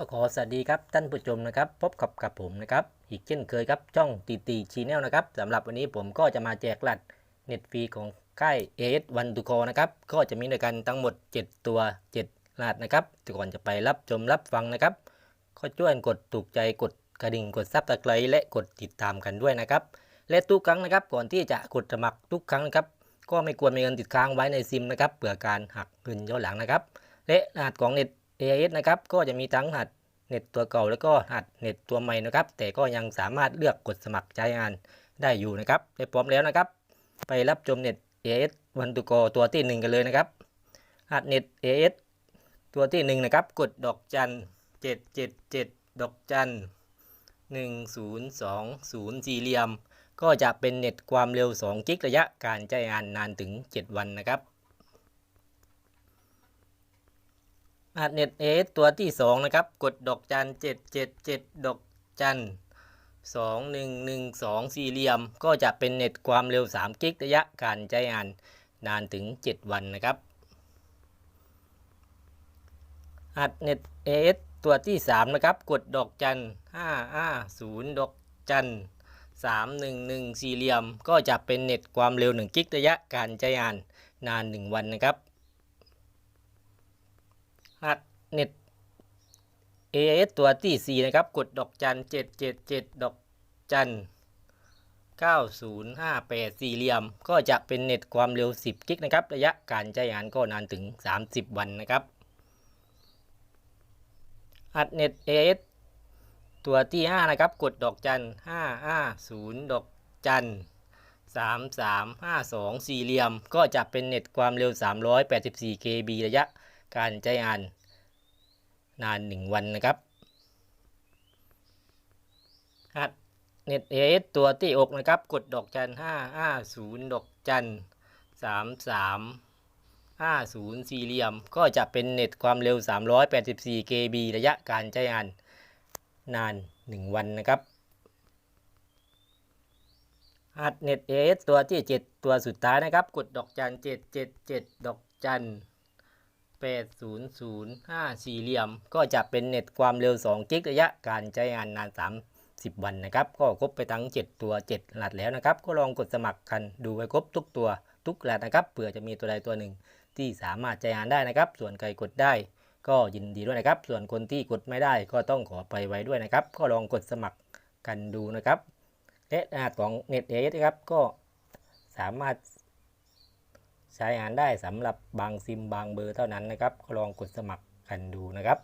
ก็ขอสวัสดีครับท่านผู้ชมนะครับพบกับกับผมนะครับอีกเช่นเคยครับช่องตีตีชีแนลนะครับสำหรับวันนี้ผมก็จะมาแจกรหัสเน็ตฟรีของค่าย AS One to Call นะครับก็จะมีด้วยกันทั้งหมด 7 ตัว7รหัสนะครับแต่ก่อนจะไปรับชมรับฟังนะครับ ก็ช่วยกดถูกใจกดกระดิ่งกดซับสไครต์และกดติดตามกันด้วยนะครับ และทุกครั้งนะครับก่อนที่จะกดสมัครทุกครั้งนะครับก็ไม่ควรมีเงินติดค้างไว้ในซิมนะครับเผื่อการหักเงินย้อนหลังนะครับและรหัสของเน็ต AIS นะครับก็จะมีทั้งหัสเน็ตตัวเก่าแล้วก็หัสเน็ตตัวใหม่นะครับ แต่ก็ยังสามารถเลือกกดสมัครใช้งานได้อยู่นะครับได้พร้อมแล้วนะครับ ไปรับชมเน็ต AIS วันตุกอตัวที่หนึ่งกันเลยนะครับหัสเน็ต AIS ตัวที่หนึ่งนะครับ กดดอกจันเจ็ดเจ็ดเจ็ดดอกจันหนึ่งศูนย์สองศูนย์สี่เหลี่ยม ก็จะเป็นเน็ตความเร็ว 2 กิกระยะการใช้งานนานถึง 7 วันนะครับ รหัสเน็ตเอตัวที่2นะครับ กดดอกจัน777ดเจ็ดเจ็ดดอกจัน2112สี่เหลี่ยม ก็จะเป็นเน็ตความเร็ว3กิกระยะการใช้งานนานถึง7วันนะครับรหัสเน็ตเอตัวที่3นะครับ กดดอกจัน550ดอกจัน311สี่เหลี่ยม ก็จะเป็นเน็ตความเร็ว1กิกระยะการใช้งานนาน1วันนะครับ หัดเน็ต AIS ตัวที่ 4 นะครับ กดดอกจัน 777 ดอกจัน 9058 สี่เหลี่ยม ก็จะเป็นเน็ตความเร็ว 10 กิกนะครับ ระยะการใช้งานก็นานถึง 30 วันนะครับหัดเน็ต AIS ตัวที่ 5 นะครับ กดดอกจัน 550 ดอกจัน 3352 สี่เหลี่ยม ก็จะเป็นเน็ตความเร็ว 384 KB ระยะ การใช้งานนาน 1 วันนะครับหัดเน็ตเอสตัวที่อกนะครับ กดดอกจัน550ดอกจัน33 50สี่เหลี่ยม ก็จะเป็นเน็ตความเร็ว 384 KB ระยะการใช้งานนาน 1 วันนะครับหัดเน็ตเอสตัวที่ 7 ตัวสุดท้ายนะครับ กดดอกจัน 777 ดอกจัน 8005 สี่เหลี่ยม ก็จะเป็นเน็ตความเร็ว 2 กิกระยะการใช้งานนาน 30 วันนะครับ ก็ครบไปทั้ง 7 ตัว 7 รหัสแล้วนะครับ ก็ลองกดสมัครกันดูไว้ครบทุกตัวทุกรหัสนะครับเผื่อจะมีตัวใดตัวหนึ่งที่สามารถใช้งานได้นะครับ ส่วนใครกดได้ก็ยินดีด้วยนะครับ ส่วนคนที่กดไม่ได้ก็ต้องขอไปไว้ด้วยนะครับ ก็ลองกดสมัครกันดูนะครับและรหัสของ Net a นะครับก็สามารถ ใช้งานได้สำหรับบางซิมบางเบอร์เท่านั้นนะครับลองกดสมัครกันดูนะครับ